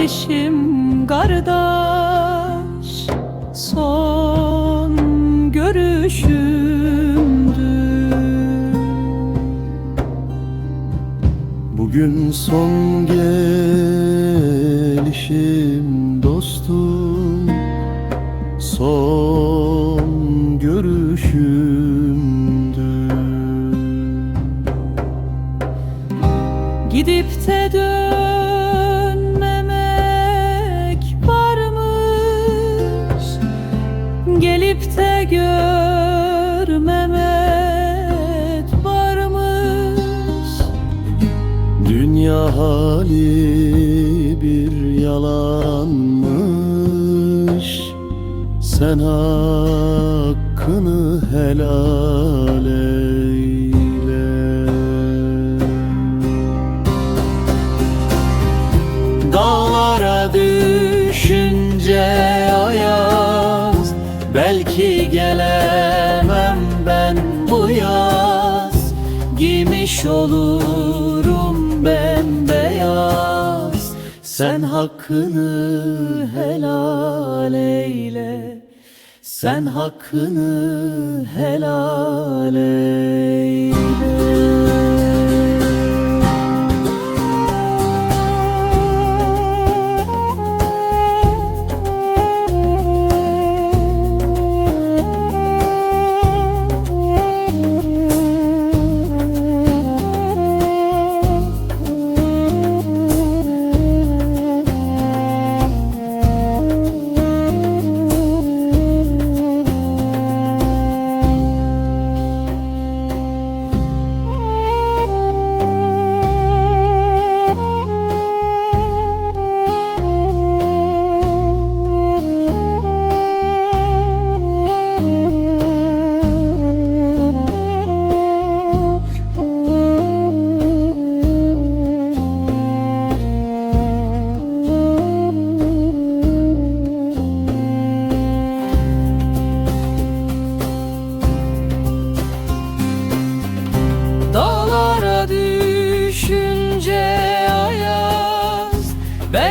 kardeşim kardeş Son görüşümdü Bugün son gelişim dostum Son görüşümdü Gidip de dön Gelip de görmemek varmış. Dünya bir yalanmış. Sen hakkını helal eyle Giymiş olurum bembeyaz Sen hakkını helal eyle. Sen hakkını helal eyle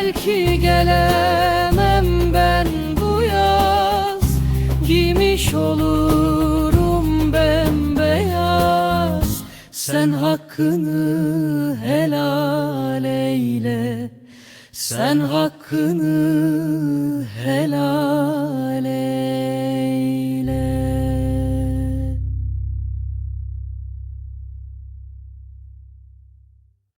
Belki gelemem ben bu yaz. Giymiş olurum bembeyaz. Sen hakkını helal eyle. Sen hakkını helal